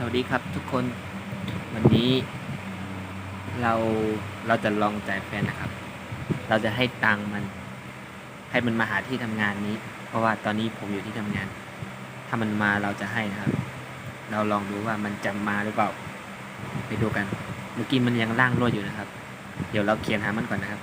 สวัสดีครับทุกคนวันนี้เราเราจะลองจ่ายแฟนนะครับ เราจะให้ตังมัน ให้มันมาหาที่ทำงานนี้ เพราะว่าตอนนี้ผมอยู่ที่ทำงาน ถ้ามันมาเราจะให้นะครับ เราลองดูว่ามันจะมาหรือเปล่า ไปดูกัน เมื่อกี้มันยังล่างรวดอยู่นะครับ เดี๋ยวเราเขียนหามันก่อนนะครับ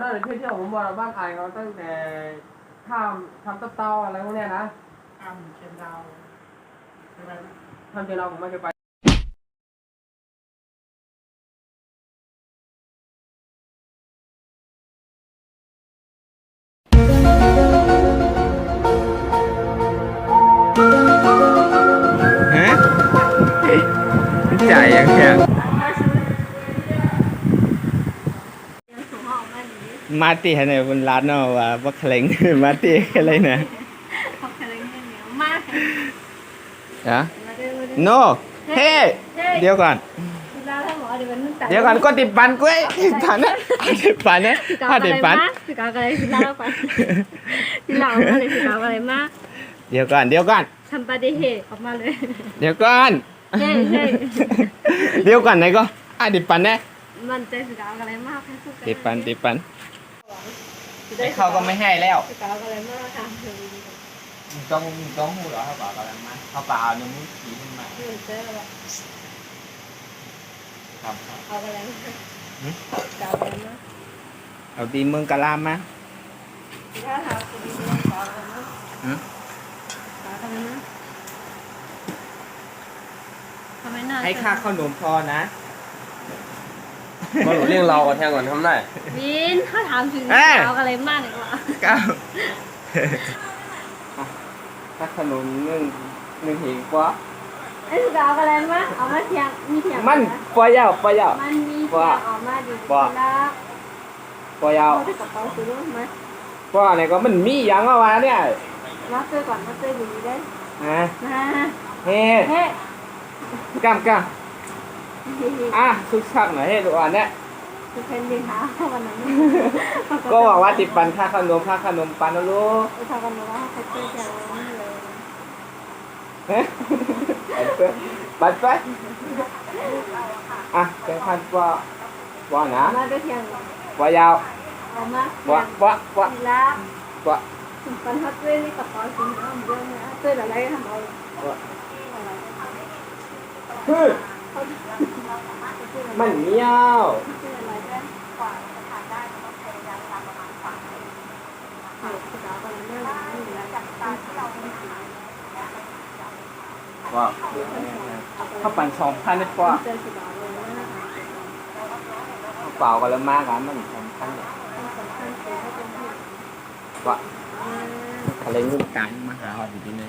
โอ้แถวนั้นที่เที่ผมบอกบ้านไทยเขาตั้งแต่ข้ามทำเต้าอะไรพวกเนี้ยนะทำเชียงดาวใช่ไหมทำเจเราวผมไม่เคยไปฮะจ่ายยังแค่ มาตีให้ในบนร้านเนาะว่าบักเคลงมาตีอะไรนะเขาเคยเล่นเหนียวมากฮะมาดูมาดูโนเฮ้เดี๋ยวก่อนเวลาถ้าหมอเดี๋ยวมันตัเดี๋ยวก่อนก็ติดปันกุ้ยติดปันนะติดปันนะถ้าติดปันสิกาอะไรสิเล่าไปสิเล่ามาเลยสิกาอะไรมากเดี๋ยวก่อนเดี๋ยวก่อนทำปฏิเหตุออกมาเลย เดี๋ยวก่อนเฮ้ยเฮ้ยเดี๋ยวก่อนไหนก็อะติดปันนะมันใจสิกาอะไรมากให้สู้กันติดปันติดปัน ไอ้เขาก็ไม่ให้แล้วสิกาอะไรมากค่ะเฮ้ยต้องต้องหูเหรอเขาบอกอะไรมาเขาเปล่าเนื้อมุ้งผีขึ้นมาเฮ้ยเจ๊อะไรครับเอาอะไรมากกาอะไรมากเอาตีเมืองกะลามมาถ้าทำคุณดีๆขออะไรมากหือขออะไรมากทำไมน่าให้ค่าขนมพอนะ มาหนูเรียกเราก่อนแทนก่อนทำได้วินเขาถามถึงเอ้ยเอาอะไรมากเลยว่าเก้าค่าขนมหนึ่งหนึ่งหิงกว่าไอ้สุดเอาอะไรมาเอามาเทียงมีเทียงมันปล่อยยาวปล่อยยาวมันมีเทียงออกมาดีว่าแล้วปล่อยยาวเอาที่กระเป๋าซื้อมาเพราะอะไรก็มันมีอย่างเอาวะเนี่ยมาซื้อก่อนมาซื้อดีได้นะนะเฮ้เฮ้ก้ามก้าม อะคึกคักหน่อยเฮ้ดูอะเนี่ยคือเพนดีหาวันนั้นก็บอกว่าติดปันค่าขนมค่าขนมปันนะลูกไปทำกันว่าเขาเจอแกนี่เลยเฮ้ปันไปอะเป็นพันว่าว่านะมาด้วยเทียงว่ายาวเอามาว่าว่าว่าแล้วว่าปันฮัตเว้นี่กระเป๋าซื้อน้ำเยอะนะซื้ออะไรทำเอา เฮ้ยมันเมียวซื้ออะไรได้กว่าจะทานได้ก็ต้องใช้ระยะเวลาประมาณสามเดือนเออสุดาอะไรไม่รู้นี่แหละจากตาที่เราเป็นสีว่าข้าวปั่นสองพันดีกว่าเจอสุดาเลยนะคะข้าวเปล่ากันแล้วมากกันมันสองพันเนี่ยต้องสำคัญคือให้เป็นที่ว่าอ่าอะไรงูการมาหาหอดอยู่ที่นี่